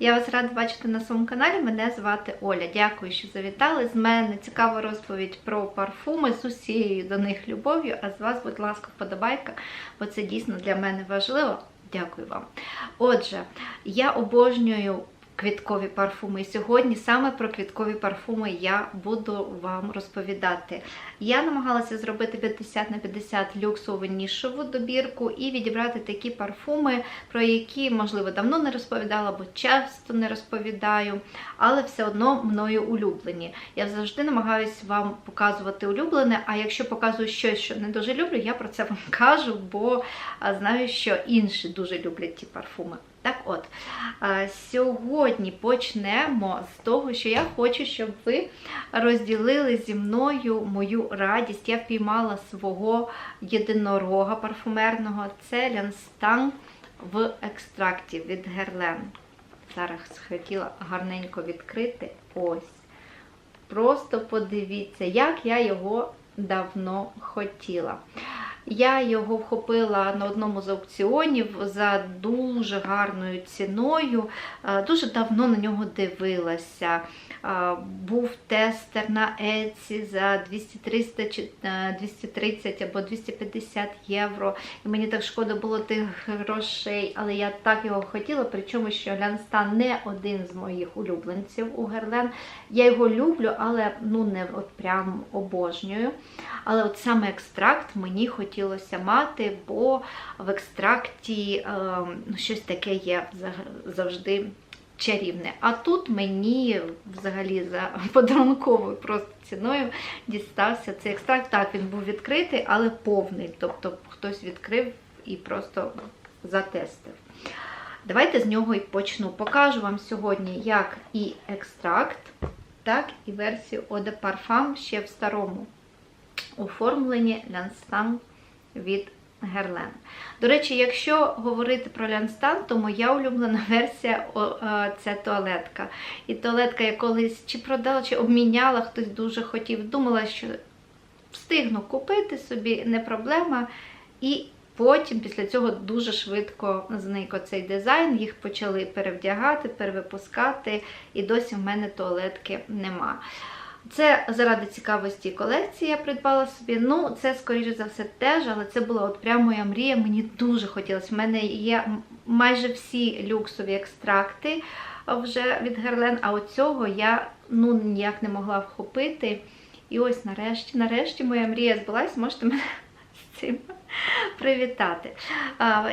Я вас рада бачити на своєму каналі. Мене звати Оля. Дякую, що завітали. З мене цікава розповідь про парфуми з усією до них любов'ю. А з вас, будь ласка, вподобайка, бо це дійсно для мене важливо. Дякую вам. Отже, я обожнюю квіткові парфуми. І сьогодні саме про квіткові парфуми я буду вам розповідати. Я намагалася зробити 50 на 50 люксову нішову добірку і відібрати такі парфуми, про які, можливо, давно не розповідала, або часто не розповідаю, але все одно мною улюблені. Я завжди намагаюся вам показувати улюблене, а якщо показую щось, що не дуже люблю, я про це вам кажу, бо знаю, що інші дуже люблять ті парфуми. Так от, сьогодні почнемо з того, що я хочу, щоб ви розділили зі мною мою радість. Я впіймала свого єдинорога парфумерного. Це Лянстан в екстракті від Герлен. Зараз хотіла гарненько відкрити. Ось. Просто подивіться, як я його давно хотіла. Я його вхопила на одному з аукціонів за дуже гарною ціною. Е, Дуже давно на нього дивилася. Е, Був тестер на Etsy за 200, 300, е, 230 або 250 євро. І мені так шкода було тих грошей, але я так його хотіла. Причому, що Лянстан не один з моїх улюбленців у Герлен. Я його люблю, але ну не от прям обожнюю. Але от саме екстракт мені хотілося мати, бо в екстракті е, ну, щось таке є завжди чарівне. А тут мені взагалі за подарунковою просто ціною дістався цей екстракт. Так, він був відкритий, але повний. Тобто хтось відкрив і просто затестив. Давайте з нього і почну. Покажу вам сьогодні як і екстракт, так і версію Eau de Parfum ще в старому оформленні Лянстан від Герлен. До речі, якщо говорити про Лянстан, то моя улюблена версія о, це туалетка. І туалетка я колись чи продала, чи обміняла, хтось дуже хотів. Думала, що встигну купити собі, не проблема. І потім після цього дуже швидко зник оцей дизайн. Їх почали перевдягати, перевипускати, і досі в мене туалетки нема. Це заради цікавості колекції я придбала собі. Ну, це, скоріше за все, теж, але це була от прямо моя мрія. Мені дуже хотілося. В мене є майже всі люксові екстракти вже від Герлен, а оцього я ну, ніяк не могла вхопити. І ось нарешті, нарешті моя мрія збулась, можете мене з цим привітати.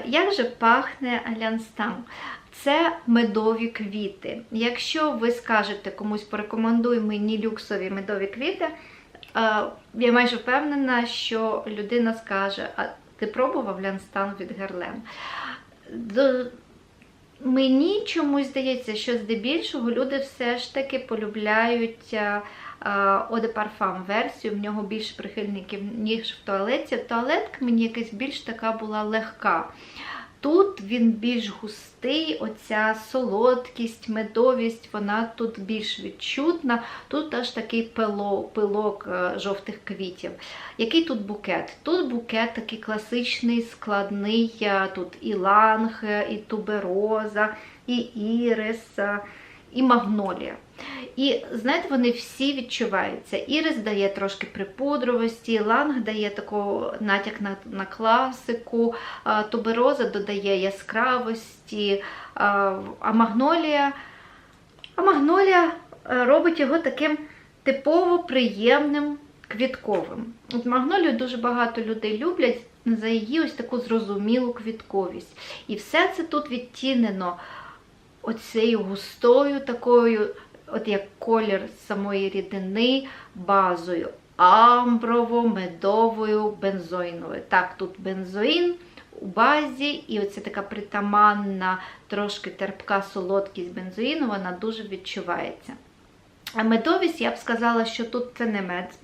Як же пахне Лянстан? Це медові квіти. Якщо ви скажете комусь порекомендуй мені люксові медові квіти, я майже впевнена, що людина скаже: А ти пробував лянстан від Герлен? Мені чомусь здається, що здебільшого люди все ж таки полюбляють Parfum версію, в нього більше прихильників, ніж в туалеті. Туалетка мені якась більш така була легка. Тут він більш густий, оця солодкість, медовість, вона тут більш відчутна. Тут аж такий пилок, пилок е, жовтих квітів. Який тут букет? Тут букет такий класичний, складний. е, Тут і ланг, е, і тубероза, і ірис, е, і магнолія. І знаєте, вони всі відчуваються. Ірис дає трошки припудровості, ланг дає такого натяк на, на класику, тубероза додає яскравості, а, а магнолія, а магнолія е, робить його таким типово приємним квітковим. От магнолію дуже багато людей люблять за її ось таку зрозумілу квітковість. І все це тут відтінено оцією густою такою, от як колір самої рідини, базою амброво-медовою бензоїновою. Так, тут бензоїн у базі, і оця така притаманна, трошки терпка солодкість бензоїну, вона дуже відчувається. А медовість, я б сказала, що тут це не мед з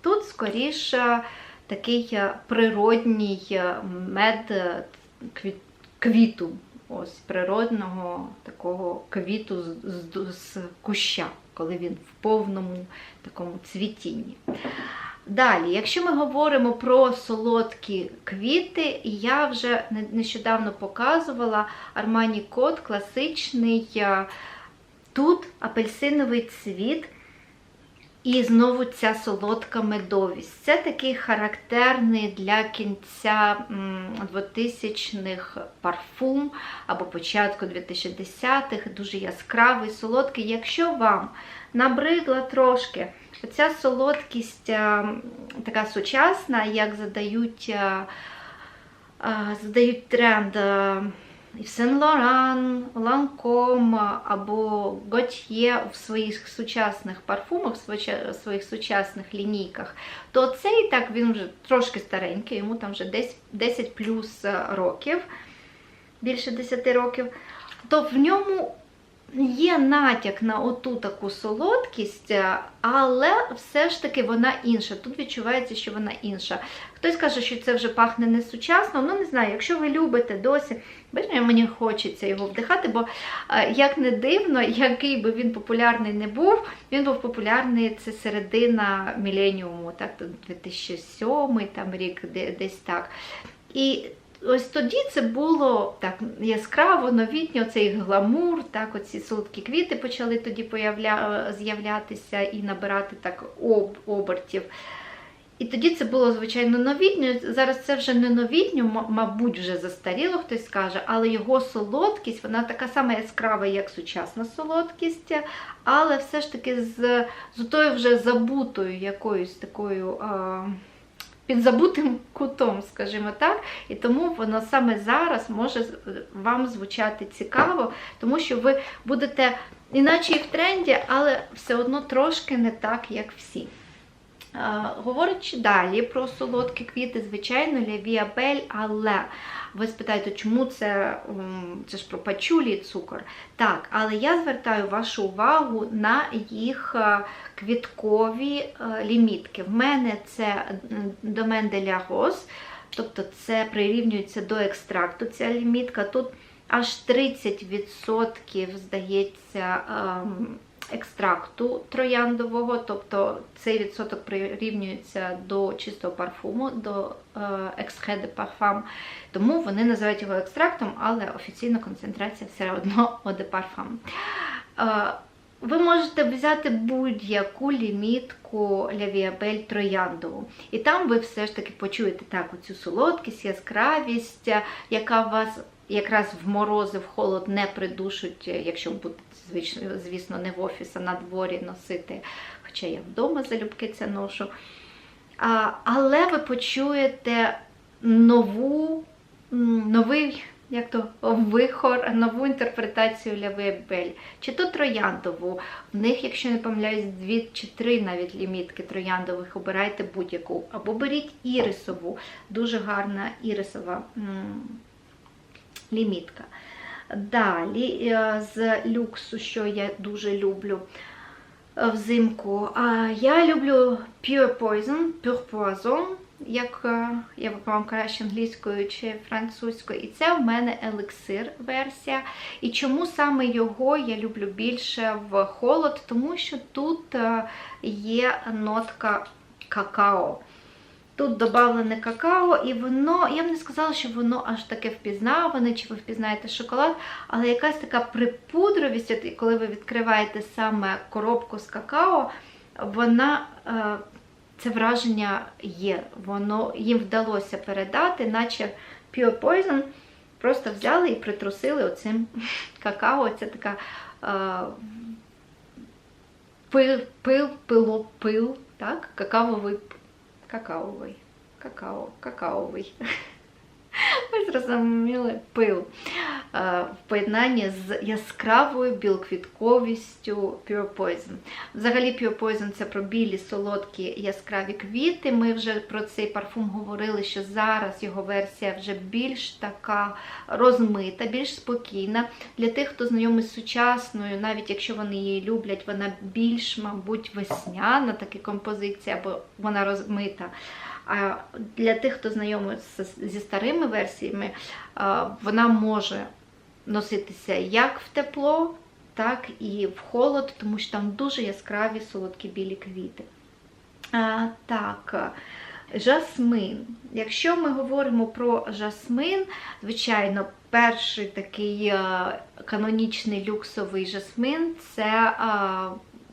тут скоріше такий е, природній е, мед е, квіту. Ось природного такого квіту з, з, з куща, коли він в повному такому цвітінні. Далі, якщо ми говоримо про солодкі квіти, я вже нещодавно показувала Armani Code класичний. Тут апельсиновий цвіт. І знову ця солодка медовість. Це такий характерний для кінця 2000-х парфум або початку 2010-х, дуже яскравий, солодкий. Якщо вам набридла трошки оця солодкість така сучасна, як задають, а, а, задають тренд. І Сен Лоран, Ланком або Готьє в своїх сучасних парфумах, в своїх сучасних лінійках, то цей так він вже трошки старенький, йому там вже десь 10 плюс е, років, більше 10 років, то в ньому є натяк на оту таку солодкість, е, але все ж таки вона інша. Тут відчувається, що вона інша. Хтось каже, що це вже пахне не сучасно. Ну, не знаю, якщо ви любите досі, бачите, мені хочеться його вдихати, бо е, як не дивно, який би він популярний не був, він був популярний це середина міленіуму, так, 2007 там рік, десь так. І ось тоді це було так яскраво, новітньо, цей гламур, так, оці солодкі квіти почали тоді з'являтися і набирати так об... обертів. І тоді це було, звичайно, новітньо. Зараз це вже не новітньо, мабуть, вже застаріло, хтось скаже, але його солодкість, вона така сама яскрава, як сучасна солодкість, але все ж таки з, з тою вже забутою якоюсь такою. А, під забутим кутом, скажімо так, і тому воно саме зараз може вам звучати цікаво, тому що ви будете іначе і в тренді, але все одно трошки не так, як всі. Говорячи далі про солодкі квіти, звичайно, лявіабель, але ви спитаєте, чому це, це ж про пачулі цукор. Так, але я звертаю вашу увагу на їх е, квіткові е, лімітки. В мене це домен де ля тобто це прирівнюється до екстракту ця лімітка. Тут аж 30%, здається, ем, екстракту трояндового, тобто цей відсоток прирівнюється до чистого парфуму, до ексхе де парфам. Тому вони називають його екстрактом, але офіційна концентрація все одно de parfum. Е, Ви можете взяти будь-яку лімітку Лявіабель трояндову. І там ви все ж таки почуєте так, оцю солодкість, яскравість, яка вас якраз в морози, в холод не придушить, якщо будете, звісно, не в офіс, а на дворі носити. Хоча я вдома залюбки це ношу. Але ви почуєте нову, новий як то вихор, нову інтерпретацію Лявебель. Чи то трояндову. В них, якщо не помиляюсь, дві чи три навіть лімітки трояндових. Обирайте будь-яку. Або беріть ірисову. Дуже гарна ірисова лімітка. Далі е, з люксу, що я дуже люблю е, взимку. Я люблю Pure Poison, Pure Poison, як е, я вам краще англійською чи французькою. І це в мене елексир версія. І чому саме його я люблю більше в холод? Тому що тут е, є нотка какао. Тут додавлене какао, і воно, я б не сказала, що воно аж таке впізнаване, чи ви впізнаєте шоколад, але якась така припудровість, коли ви відкриваєте саме коробку з какао, вона, е, це враження є. Воно їм вдалося передати, наче Pure Poison просто взяли і притрусили оцим какао. Це така е, пил, пил, пило, пил, так? Какаовий какаовий. Какао, какаовий. Ви зрозуміли пил е, в поєднанні з яскравою білоквітковістю Pure Poison. Взагалі, Pure Poison це про білі, солодкі, яскраві квіти. Ми вже про цей парфум говорили, що зараз його версія вже більш така розмита, більш спокійна. Для тих, хто знайомий з сучасною, навіть якщо вони її люблять, вона більш, мабуть, весняна, така композиція, або вона розмита. А для тих, хто знайомий зі старими версіями, вона може носитися як в тепло, так і в холод, тому що там дуже яскраві солодкі білі квіти. А, так, жасмин. Якщо ми говоримо про жасмин, звичайно, перший такий е, канонічний люксовий жасмин це е,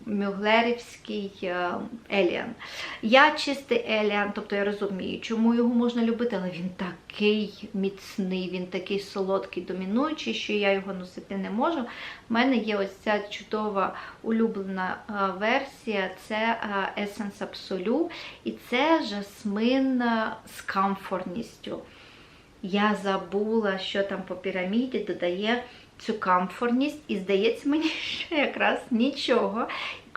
Мюглерівський е, Еліан. Я чистий Еліан, тобто я розумію, чому його можна любити, але він такий міцний, він такий солодкий, домінуючий, що я його носити не можу. У мене є ось ця чудова улюблена е, версія це е, Essence Absolu. І це жасмин з камфорністю. Я забула, що там по піраміді додає цю камфорність, і здається мені, що якраз нічого.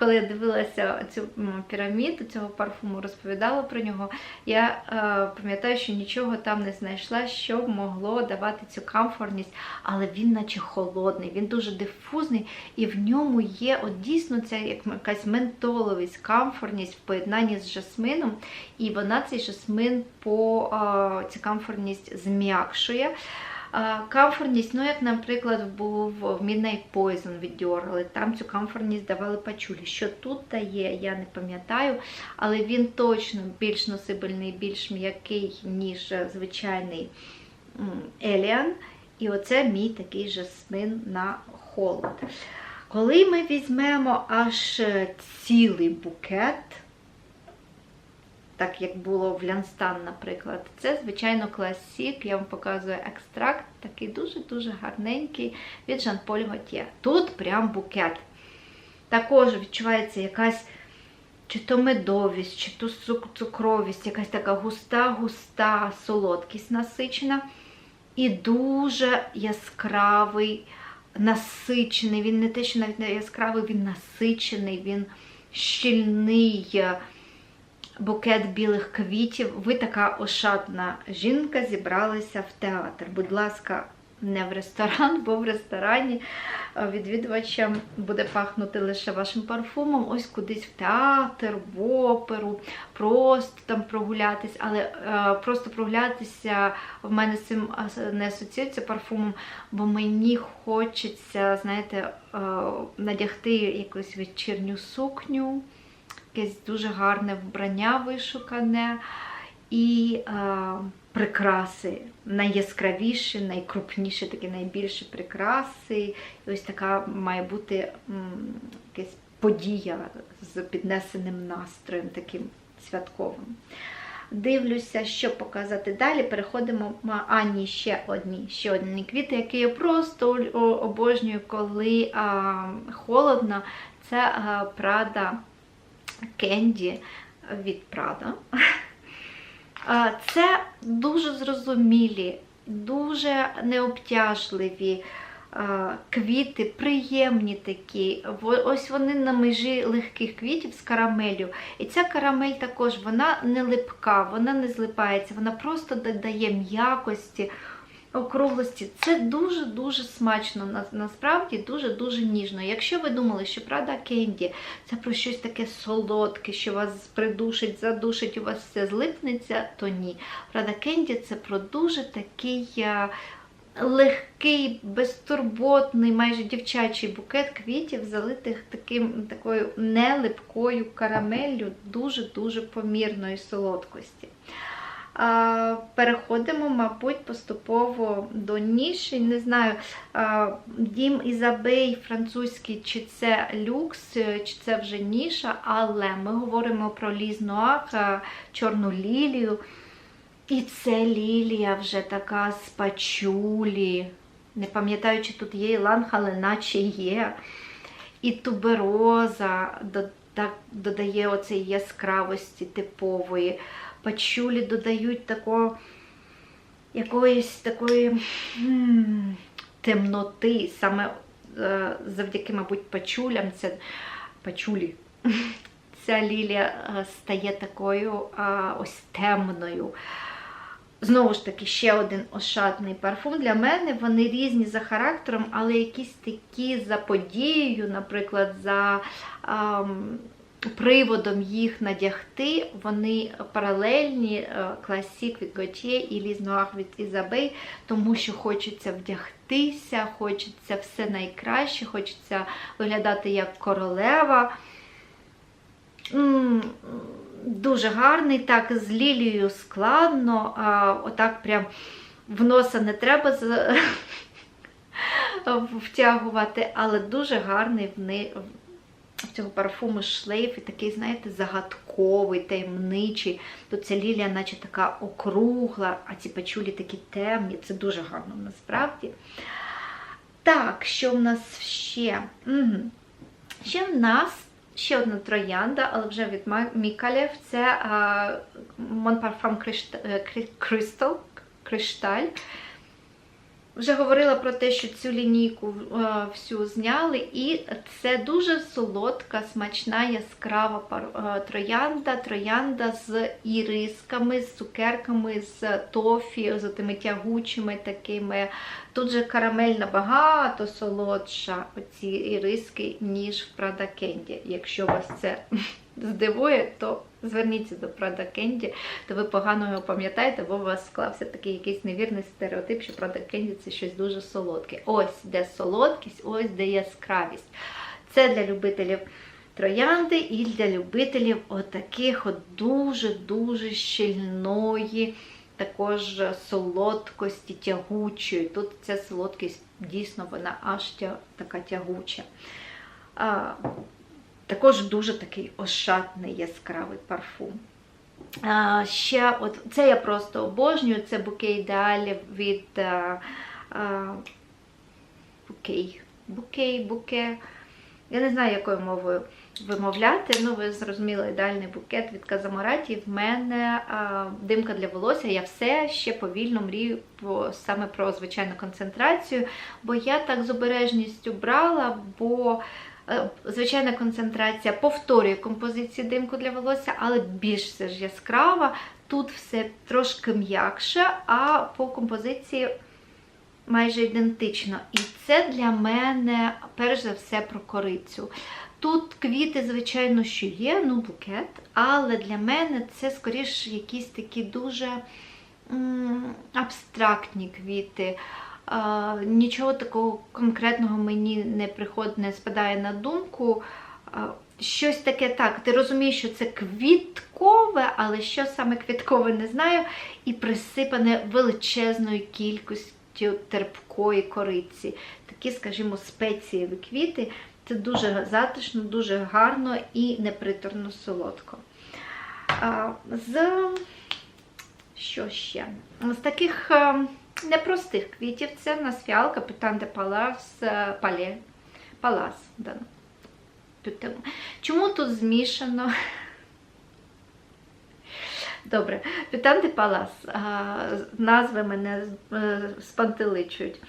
Коли я дивилася цю піраміду, цього парфуму, розповідала про нього, я е, пам'ятаю, що нічого там не знайшла, що могло давати цю камфорність, але він наче холодний, він дуже дифузний, і в ньому є от дійсно ця як якась ментоловість, камфорність в поєднанні з жасмином, і вона цей жасмин по е, цю камфорність зм'якшує. Камфорність, ну як, наприклад, був в Midnight Poison від Dior, там цю камфорність давали пачулі. Що тут дає, я не пам'ятаю, але він точно більш носибельний, більш м'який, ніж звичайний Еліан. І оце мій такий жасмин на холод. Коли ми візьмемо аж цілий букет, так як було в Лянстан, наприклад. Це, звичайно, класік. Я вам показую екстракт, такий дуже-дуже гарненький від Жан-Поль Готє. Тут прям букет. Також відчувається якась чи то медовість, чи то цукровість, якась така густа-густа солодкість насичена. І дуже яскравий, насичений. Він не те, що навіть не яскравий, він насичений, він щільний букет білих квітів. Ви така ошатна жінка зібралися в театр. Будь ласка, не в ресторан, бо в ресторані відвідувачам буде пахнути лише вашим парфумом, ось кудись в театр, в оперу, просто там прогулятись, але е, просто прогулятися в мене з цим не асоціюється парфумом, бо мені хочеться, знаєте, е, надягти якусь вечірню сукню якесь дуже гарне вбрання вишукане і е, прикраси. Найяскравіші, найкрупніші, такі найбільші прикраси. І ось така має бути м, якась подія з піднесеним настроєм, таким святковим. Дивлюся, що показати далі. Переходимо а ні, ще одні ще одні квіти, які я просто обожнюю, коли а, холодно. Це а, Прада Кенді від Прада. Це дуже зрозумілі, дуже необтяжливі квіти, приємні такі. Ось вони на межі легких квітів з карамелю. І ця карамель також вона не липка, вона не злипається, вона просто додає м'якості округлості. Це дуже-дуже смачно, насправді дуже-дуже ніжно. Якщо ви думали, що Прада Кенді це про щось таке солодке, що вас придушить, задушить, у вас все злипнеться, то ні. Прада Кенді це про дуже такий. Легкий, безтурботний, майже дівчачий букет квітів, залитих таким, такою нелипкою карамеллю, дуже-дуже помірної солодкості. Переходимо, мабуть, поступово до ніші. Не знаю, дім Ізабей французький, чи це люкс, чи це вже ніша, але ми говоримо про Ліз чорну лілію. І це лілія вже така з пачулі. Не пам'ятаю, чи тут є іланг, але наче є. І тубероза додає оцеї яскравості типової пачулі додають такого якоїсь такої темноти, саме е завдяки, мабуть, пачулям, це пачулі. Ця лілія е, стає такою ось темною. Знову ж таки, ще один ошатний парфум. Для мене вони різні за характером, але якісь такі за подією, наприклад, за. А, приводом їх надягти, вони паралельні класік від Готьє і Ліз Нуах від Ізабей, тому що хочеться вдягтися, хочеться все найкраще, хочеться виглядати як королева. Дуже гарний, так, з лілією складно, а, отак прям в носа не треба втягувати, але дуже гарний в, ни... цього парфуму шлейф і такий, знаєте, загадковий, таємничий. Тут ця лілія, наче така округла, а ці пачулі такі темні. Це дуже гарно насправді. Так, що в нас ще? Ще в нас ще одна троянда, але вже від Мікалєв. Це Mon Parfum Crystal, Кришталь. Вже говорила про те, що цю лінійку е, всю зняли, і це дуже солодка, смачна, яскрава пар- е, троянда, троянда з ірисками, з цукерками, з тофі, з тими тягучими такими. Тут же карамель набагато солодша, оці іриски, ніж в Prada Candy. Якщо вас це здивує, то зверніться до Prada Candy, то ви погано його пам'ятаєте, бо у вас склався такий якийсь невірний стереотип, що Prada Candy це щось дуже солодке. Ось де солодкість, ось де яскравість. Це для любителів троянди і для любителів отаких от дуже-дуже щільної, також солодкості, тягучої. Тут ця солодкість дійсно вона аж тя, така тягуча. А, також дуже такий ошатний яскравий парфум. А, ще от, Це я просто обожнюю, це буке ідеалів від а, а, букей. Букей, буке. Я не знаю, якою мовою вимовляти. Ну, ви зрозуміли, ідеальний букет від Казамораті. В мене а, димка для волосся. Я все ще повільно мрію по, саме про звичайну концентрацію, бо я так з обережністю брала, бо е, звичайна концентрація повторює композицію димку для волосся, але більш все ж яскрава. Тут все трошки м'якше, а по композиції майже ідентично. І це для мене, перш за все, про корицю. Тут квіти, звичайно, що є, ну букет, але для мене це скоріш якісь такі дуже м, абстрактні квіти. Нічого такого конкретного мені не приходить, не спадає на думку. Щось таке так, ти розумієш, що це квіткове, але що саме квіткове, не знаю, і присипане величезною кількістю терпкої кориці. Такі, скажімо, спецієві квіти. Це дуже затишно, дуже гарно і неприторно солодко. З що ще? З таких е, непростих квітів це в нас фіалка Петан де Палас, е, Пале, Палас. Да. Чому тут змішано? Добре, Петан де Палас. а, Назви мене е, спантеличують.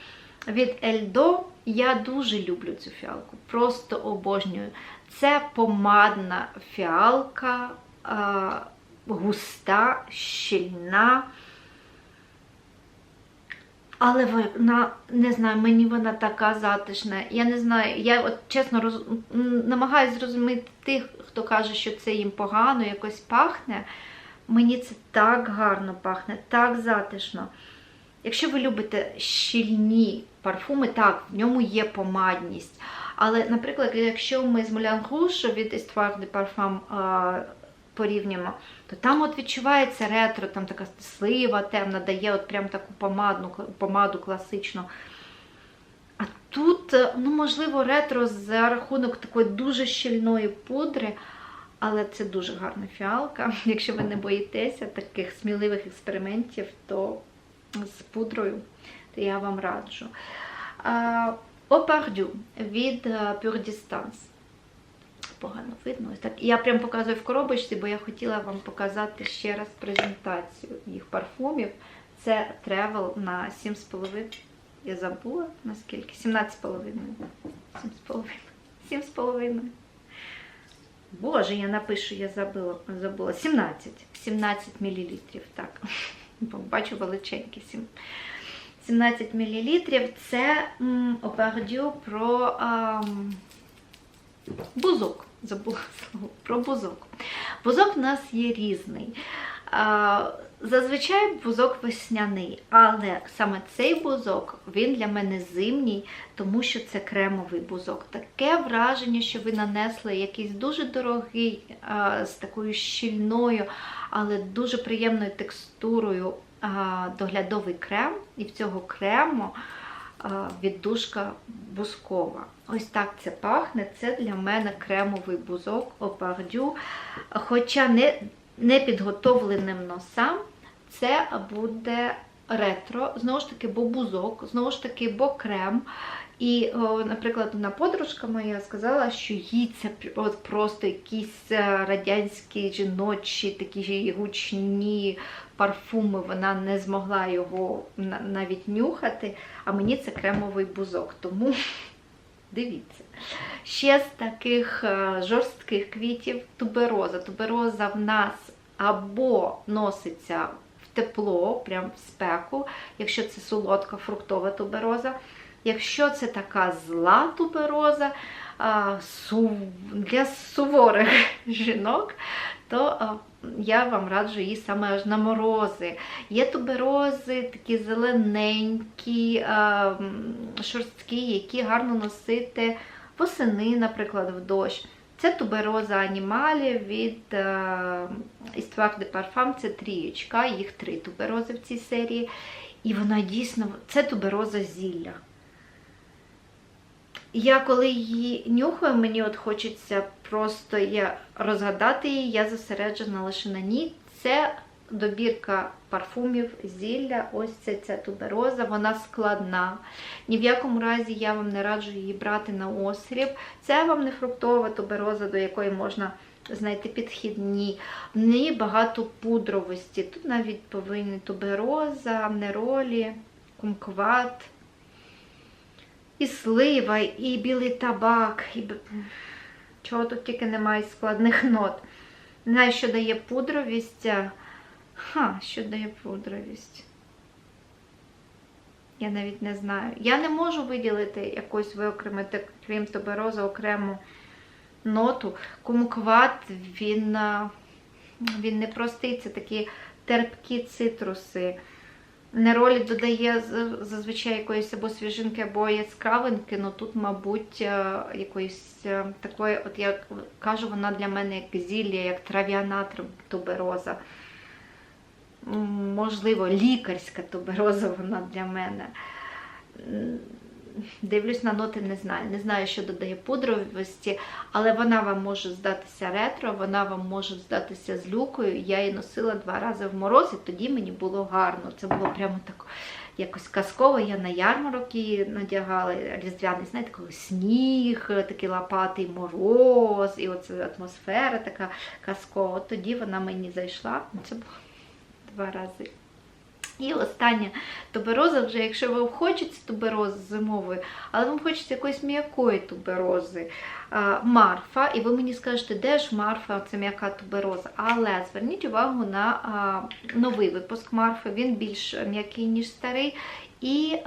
Від Ельдо я дуже люблю цю фіалку, просто обожнюю. Це помадна фіалка, густа, щільна. Але вона, не знаю, мені вона така затишна. Я не знаю, я от чесно роз... намагаюся зрозуміти тих, хто каже, що це їм погано, якось пахне. Мені це так гарно пахне, так затишно. Якщо ви любите щільні парфуми, так, в ньому є помадність. Але, наприклад, якщо ми з Moulin Rouge від Histoire de Parfum порівнюємо, то там от відчувається ретро, там така слива темна, дає от прям таку помадну, помаду класичну. А тут, ну, можливо, ретро за рахунок такої дуже щільної пудри, але це дуже гарна фіалка. Якщо ви не боїтеся таких сміливих експериментів, то з пудрою, то я вам раджу. Опардю від е, Pure Distance. Погано видно. Ось так. Я прям показую в коробочці, бо я хотіла вам показати ще раз презентацію їх парфумів. Це тревел на 7,5. Я забула наскільки? 17,5. 7,5. 7,5. Боже, я напишу, я забула. забула. 17. 17 мл. Так. Бачу величенькі 17 мл. Це опердю про бузок. Забула слово про бузок. Бузок в нас є різний. Зазвичай бузок весняний, але саме цей бузок він для мене зимній, тому що це кремовий бузок. Таке враження, що ви нанесли якийсь дуже дорогий, з такою щільною, але дуже приємною текстурою доглядовий крем, і в цього крему віддушка бузкова. Ось так це пахне. Це для мене кремовий бузок опардю. Хоча не, не підготовленим носам, це буде ретро, знову ж таки, бо бузок, знову ж таки, бо крем. І, наприклад, одна подружка моя сказала, що їй це просто якісь е, радянські жіночі такі гучні парфуми, вона не змогла його навіть нюхати, а мені це кремовий бузок. Тому дивіться. Ще з таких е, жорстких квітів тубероза. Тубероза в нас або носиться тепло, прям в спеку, якщо це солодка фруктова тубероза. Якщо це така зла тубероза для суворих жінок, то я вам раджу її саме аж на морози. Є туберози такі зелененькі, шорсткі, які гарно носити восени, наприклад, в дощ. Це тубероза анімалі від Істуар де Парфам, це трієчка, їх три туберози в цій серії. І вона дійсно, це тубероза зілля. Я коли її нюхаю, мені от хочеться просто розгадати її, я зосереджена лише на ній. Це добірка парфумів зілля, ось це ця тубероза, вона складна. Ні в якому разі я вам не раджу її брати на острів. Це вам не фруктова тубероза, до якої можна знайти підхідні. В неї багато пудровості. Тут навіть повинні тубероза, неролі, кумкват, і слива, і білий табак, і чого тут тільки немає складних нот. Знаю, що дає пудровість. Ха, що дає пудровість? Я навіть не знаю. Я не можу виділити якось виокремити, крім тубероза, окрему ноту. Кумкват, він, він не простий, це такі терпкі цитруси. Неролі додає зазвичай якоїсь або свіжинки, або яскравинки, ну тут, мабуть, якоїсь такої, от я кажу, вона для мене як зілля, як трав'яна тубероза. М, Можливо, лікарська тубероза вона для мене. Дивлюсь на ноти, не знаю. Не знаю, що додає пудровості, але вона вам може здатися ретро, вона вам може здатися з люкою. Я її носила два рази в мороз, і тоді мені було гарно. Це було прямо так якось казково. Я на ярмарок її надягала, різдвяний, знаєте, коли сніг, такий лопатий мороз, і оця атмосфера така казкова. Тоді вона мені зайшла. Це було два рази. І остання тубероза, вже якщо вам хочеться туберози зимової, але вам хочеться якоїсь м'якої туберози, марфа, і ви мені скажете, де ж марфа, це м'яка тубероза. Але зверніть увагу на новий випуск марфи, він більш м'який, ніж старий. І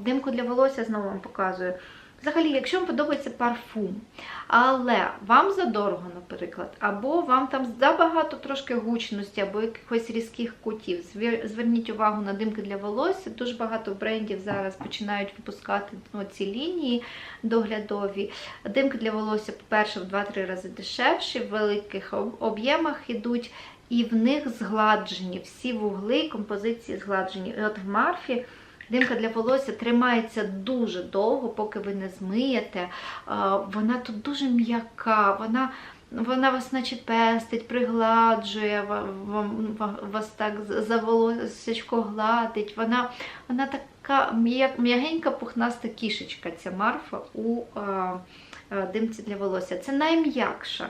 димку для волосся знову вам показую. Взагалі, якщо вам подобається парфум, але вам задорого, наприклад, або вам там забагато трошки гучності, або якихось різких кутів, зверніть увагу на димки для волосся. Дуже багато брендів зараз починають випускати ну, ці лінії доглядові. Димки для волосся, по-перше, в 2-3 рази дешевші, в великих об'ємах ідуть. І в них згладжені всі вугли, композиції згладжені. І от в Марфі Димка для волосся тримається дуже довго, поки ви не змиєте. Вона тут дуже м'яка, вона, вона вас наче пестить, пригладжує, вас так за- волосечко гладить. Вона, вона така м'ягенька пухнаста кішечка, ця марфа у димці для волосся. Це найм'якша.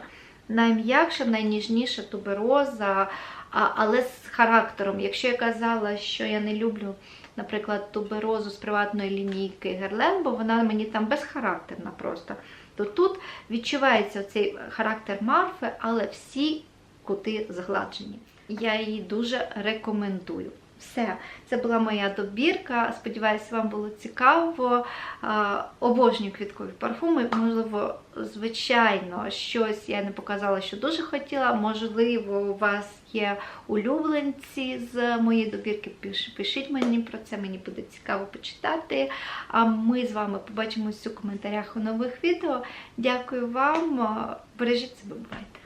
Найм'якша, найніжніша тубероза, а, але з характером. Якщо я казала, що я не люблю наприклад, туберозу з приватної лінійки Герлен, бо вона мені там безхарактерна просто. То тут відчувається цей характер марфи, але всі кути згладжені. Я її дуже рекомендую. Все, це була моя добірка. Сподіваюся, вам було цікаво. Обожнюю квіткові парфуми. Можливо, звичайно, щось я не показала, що дуже хотіла. Можливо, у вас є улюбленці з моєї добірки. Пишіть мені про це, мені буде цікаво почитати. А ми з вами побачимось у коментарях у нових відео. Дякую вам. Бережіть себе, бувайте!